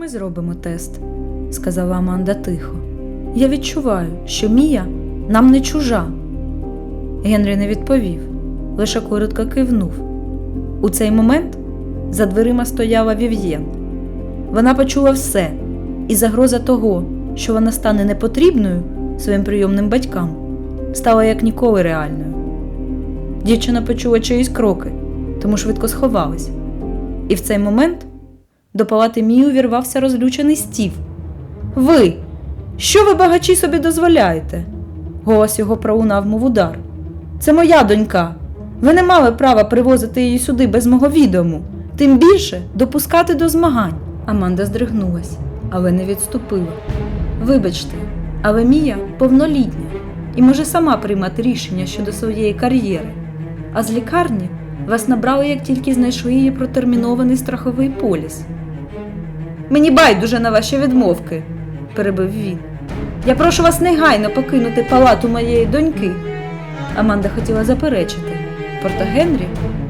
Ми зробимо тест, сказала Аманда тихо. Я відчуваю, що Мія нам не чужа. Генрі не відповів, лише коротко кивнув. У цей момент за дверима стояла Вів'єн. Вона почула все, і загроза того, що вона стане непотрібною своїм прийомним батькам, стала як ніколи реальною. Дівчина почула чиїсь кроки, тому швидко сховалась. І в цей момент до палати Мії увірвався розлючений стів. Ви, що ви багачі собі дозволяєте? Голос його пролунав, мов удар. Це моя донька. Ви не мали права привозити її сюди без мого відому, тим більше допускати до змагань. Аманда здригнулась, але не відступила. Вибачте, але Мія повнолітня і може сама приймати рішення щодо своєї кар'єри. А з лікарні вас набрали, як тільки знайшли її протермінований страховий поліс. Мені байдуже на ваші відмовки, перебив він. Я прошу вас негайно покинути палату моєї доньки. Аманда хотіла заперечити, проте Генрі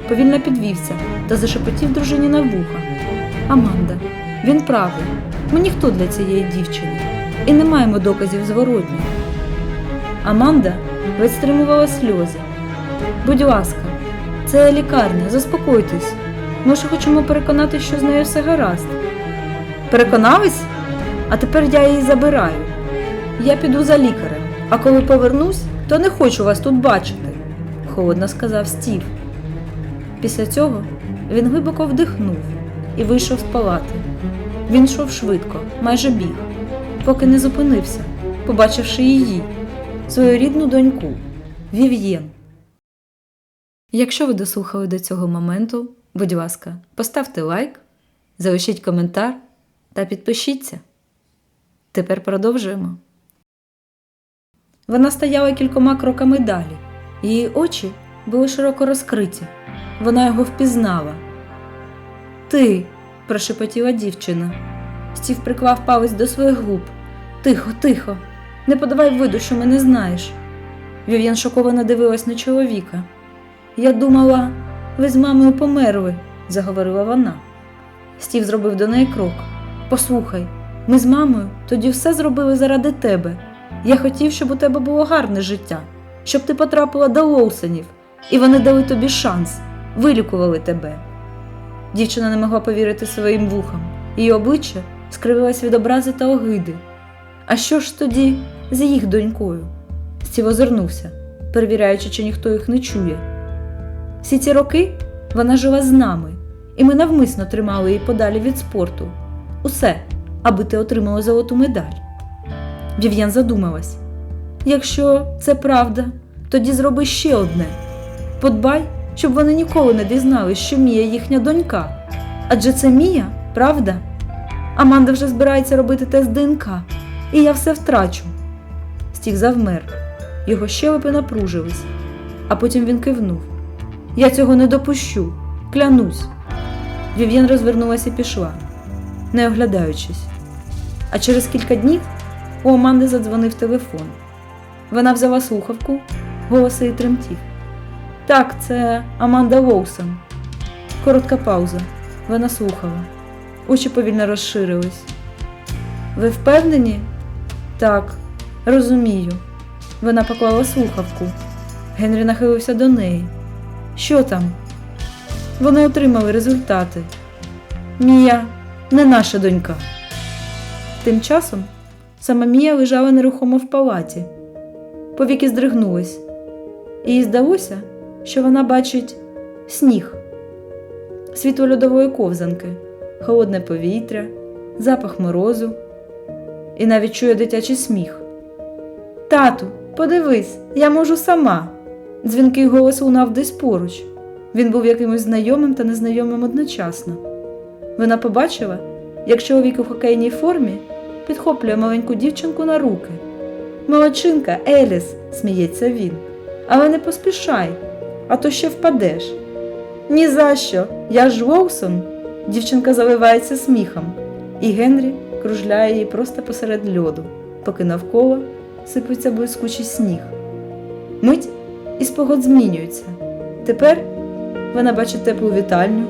повільно підвівся та зашепотів дружині на вуха. Аманда, він правий, ми ніхто для цієї дівчини, і не маємо доказів зворотніх. Аманда ледь стримувала сльози. Будь ласка, це лікарня, заспокойтесь. Ми ж хочемо переконати, що з нею все гаразд. Переконались? А тепер я її забираю. Я піду за лікарем, а коли повернусь, то не хочу вас тут бачити, холодно сказав Стів. Після цього він глибоко вдихнув і вийшов з палати. Він йшов швидко, майже біг, поки не зупинився, побачивши її, свою рідну доньку Вів'єн. Якщо ви дослухали до цього моменту, будь ласка, поставте лайк, залишіть коментар та підпишіться. Тепер продовжуємо. Вона стояла кількома кроками далі. Її очі були широко розкриті. Вона його впізнала. Ти, прошепотіла дівчина. Стів приклав палець до своїх губ. Тихо, тихо, не подавай виду, що мене знаєш. Вів'ян шоковано дивилась на чоловіка. Я думала, ви з мамою померли, заговорила вона. Стів зробив до неї крок. Послухай, ми з мамою тоді все зробили заради тебе. Я хотів, щоб у тебе було гарне життя, щоб ти потрапила до Лоусонів, і вони дали тобі шанс, вилікували тебе. Дівчина не могла повірити своїм вухам, її обличчя скривилось від образи та огиди. А що ж тоді з їх донькою? Стів озирнувся, перевіряючи, чи ніхто їх не чує. Всі ці роки вона жила з нами, і ми навмисно тримали її подалі від спорту. Усе, аби ти отримала золоту медаль. Вів'ян задумалась. Якщо це правда, тоді зроби ще одне. Подбай, щоб вони ніколи не дізнались, що Мія їхня донька. Адже це Мія, правда? Аманда вже збирається робити тест ДНК, і я все втрачу. Стік завмер, його щелепи напружились, а потім він кивнув. Я цього не допущу, клянусь. Вів'ян розвернулася і пішла, не оглядаючись. А через кілька днів у Аманди задзвонив телефон. Вона взяла слухавку, голос її тремтів. Так, це Аманда Лоусон. Коротка пауза. Вона слухала. Очі повільно розширились. Ви впевнені? Так, розумію. Вона поклала слухавку. Генрі нахилився до неї. Що там? Вони отримали результати. Мія не наша донька. Тим часом сама Мія лежала нерухомо в палаті. Повіки здригнулись. і Їй здалося, що вона бачить сніг, світло льодової ковзанки, холодне повітря, запах морозу і навіть чує дитячий сміх. Тату, подивись, я можу сама. Дзвінкий голос лунав десь поруч. Він був якимось знайомим та незнайомим одночасно. Вона побачила, як чоловік у хокейній формі підхоплює маленьку дівчинку на руки. Молодчинка, Еліс, сміється він. Але не поспішай, а то ще впадеш. Ні за що, я ж Воусон. Дівчинка заливається сміхом, і Генрі кружляє її просто посеред льоду, поки навколо сипеться блискучий сніг. Мить і спогад змінюється. Тепер вона бачить теплу вітальню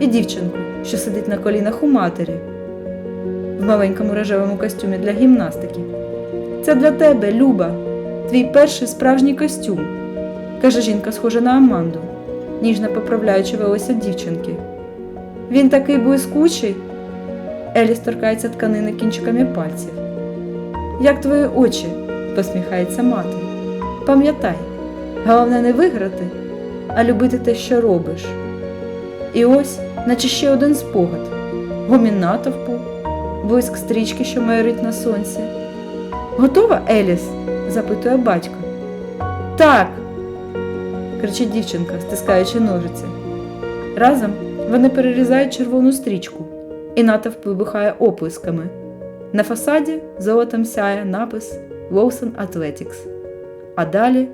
і дівчинку, що сидить на колінах у матері. в маленькому рожевому костюмі для гімнастики. Це для тебе, Люба, твій перший справжній костюм, каже жінка, схожа на Аманду, ніжно поправляючи волосся дівчинки. Він такий блискучий. Еліс торкається тканини кінчиками пальців. Як твої очі, посміхається мати. Пам'ятай, головне не виграти, а любити те, що робиш. І ось, наче ще один спогад, гомін натовпу, блиск стрічки, що майорить на сонці. Готова, Еліс? запитує батько. Так. кричить дівчинка, стискаючи ножиці. Разом вони перерізають червону стрічку, і натовп вибухає оплесками. На фасаді золотом сяє напис Wilson Athletics, а далі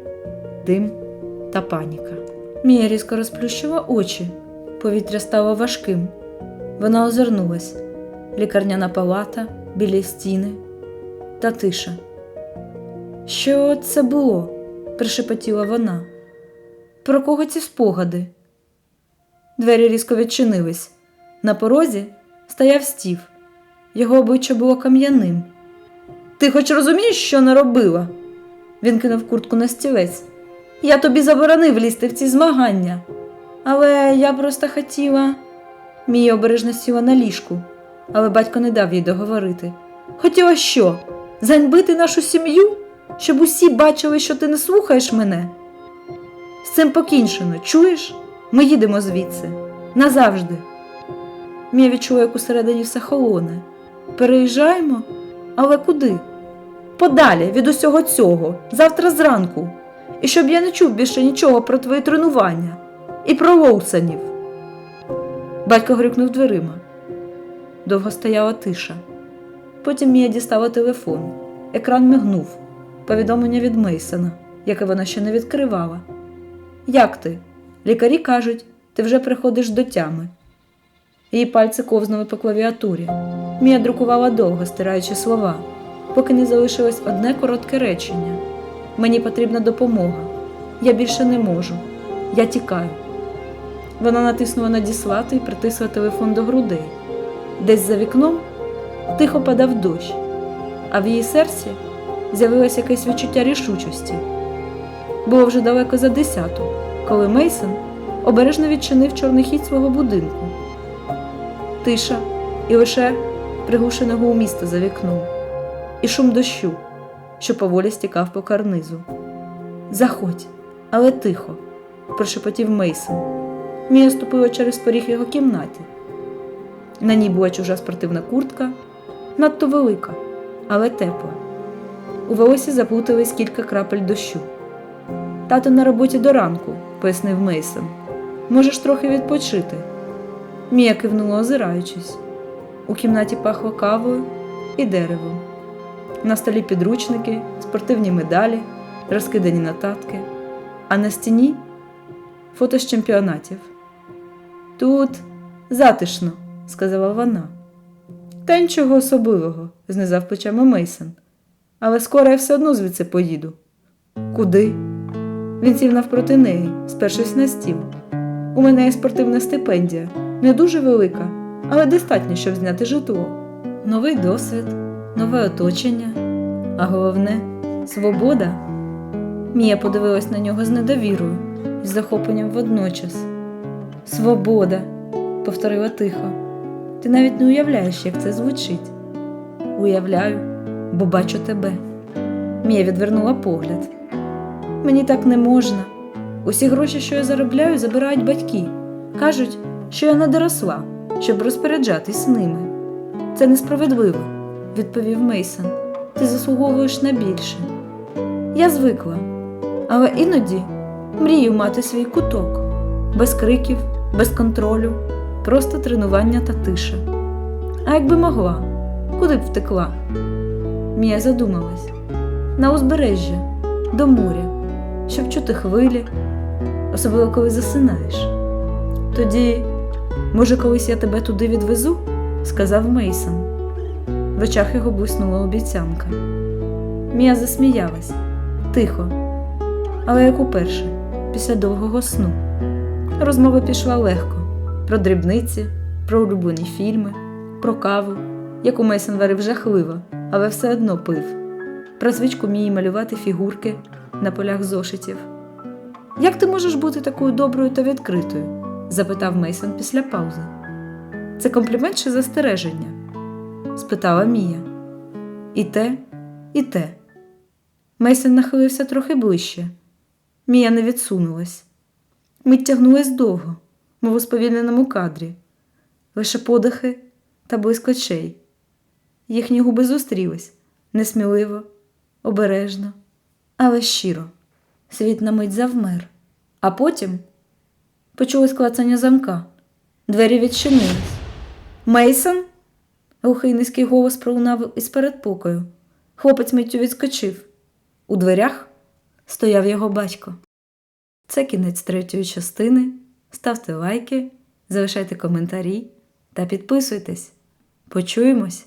дим та паніка. Мія різко розплющила очі. Повітря стало важким. Вона озирнулась. Лікарняна палата, білі стіни та тиша. Що це було? прошепотіла вона. Про кого ці спогади? Двері різко відчинились. На порозі стояв стів. Його обличчя було кам'яним. Ти хоч розумієш, що наробила? Він кинув куртку на стілець. Я тобі заборонив лізти в ці змагання. Але я просто хотіла. Мія обережно сіла на ліжку, але батько не дав їй договорити. Хотіла що? Заньбити нашу сім'ю, щоб усі бачили, що ти не слухаєш мене. З цим покінчено, чуєш? Ми їдемо звідси назавжди. Мія відчула, як усередині все холоне. Переїжджаємо? Але куди? Подалі від усього цього, завтра зранку. І щоб я не чув більше нічого про твої тренування і про Лоусонів. Батько грикнув дверима. Довго стояла тиша. Потім Мія дістала телефон. Екран мигнув. Повідомлення від Мейсона, яке вона ще не відкривала. Як ти? Лікарі кажуть, ти вже приходиш до тями. Її пальці ковзнули по клавіатурі. Мія друкувала довго, стираючи слова, поки не залишилось одне коротке речення. Мені потрібна допомога. Я більше не можу. Я тікаю. Вона натиснула надіслати і притисла телефон до грудей. Десь за вікном тихо падав дощ, а в її серці з'явилось якесь відчуття рішучості. Було вже далеко за десяту, коли Мейсон обережно відчинив чорний хід свого будинку. Тиша і лише приглушене гул міста за вікном, і шум дощу, що поволі стікав по карнизу. Заходь, але тихо, прошепотів Мейсон. Мія ступила через поріг його кімнаті. На ній була чужа спортивна куртка, надто велика, але тепла. У волосі заплутались кілька крапель дощу. Тато на роботі до ранку, пояснив Мейсон. Можеш трохи відпочити. Мія кивнула, озираючись. У кімнаті пахло кавою і деревом. На столі підручники, спортивні медалі, розкидані нотатки, а на стіні фото з чемпіонатів. Тут затишно, сказала вона. Та нічого особливого, знизав плечами Мейсон. Але скоро я все одно звідси поїду. Куди? Він сів навпроти неї, спершись на стіл. У мене є спортивна стипендія, не дуже велика, але достатньо, щоб зняти житло. Новий досвід, нове оточення, а головне свобода. Мія подивилась на нього з недовірою і захопленням водночас. Свобода, повторила тихо. Ти навіть не уявляєш, як це звучить. Уявляю, бо бачу тебе. Мія відвернула погляд. Мені так не можна. Усі гроші, що я заробляю, забирають батьки. Кажуть, що я не доросла, щоб розпоряджатись ними. Це несправедливо, відповів Мейсон. Ти заслуговуєш на більше. Я звикла, але іноді мрію мати свій куток, без криків, без контролю, просто тренування та тиша. А якби могла, куди б втекла? Мія задумалась на узбережжя, до моря, щоб чути хвилі, особливо коли засинаєш. Тоді, може, колись я тебе туди відвезу? сказав Мейсон. В очах його блиснула обіцянка. Мія засміялась тихо, але як уперше, після довгого сну. Розмова пішла легко про дрібниці, про улюблені фільми, про каву, яку Мейсон варив жахливо, але все одно пив. Про звичку Мії малювати фігурки на полях зошитів. Як ти можеш бути такою доброю та відкритою? запитав Мейсон після паузи. Це комплімент чи застереження? спитала Мія. І те, і те. Мейсон нахилився трохи ближче. Мія не відсунулась. Мить тягнулась довго, мов у сповільненому кадрі, лише подихи та блиск очей. Їхні губи зустрілись несміливо, обережно, але щиро. Світ на мить завмер, а потім почулось клацання замка. Двері відчинились. Мейсон? Глухий низький голос пролунав із передпокою. Хлопець миттю відскочив. У дверях стояв його батько. Це кінець третьої частини. Ставте лайки, залишайте коментарі та підписуйтесь. Почуємось!